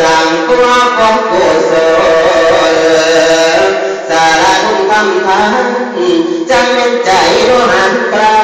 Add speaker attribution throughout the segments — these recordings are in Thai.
Speaker 1: สร้างตัวของผู้สนสารคุณทำทานจังเป็นใจโลหันตรา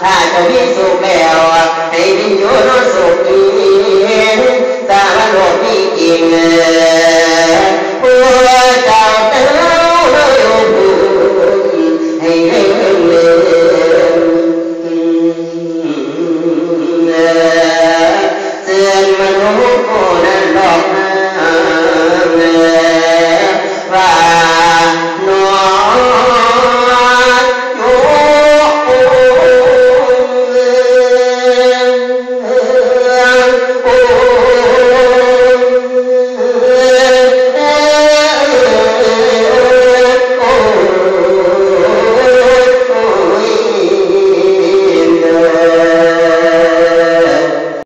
Speaker 1: thà cho biết số bèo hay đi nhớ nó số đi.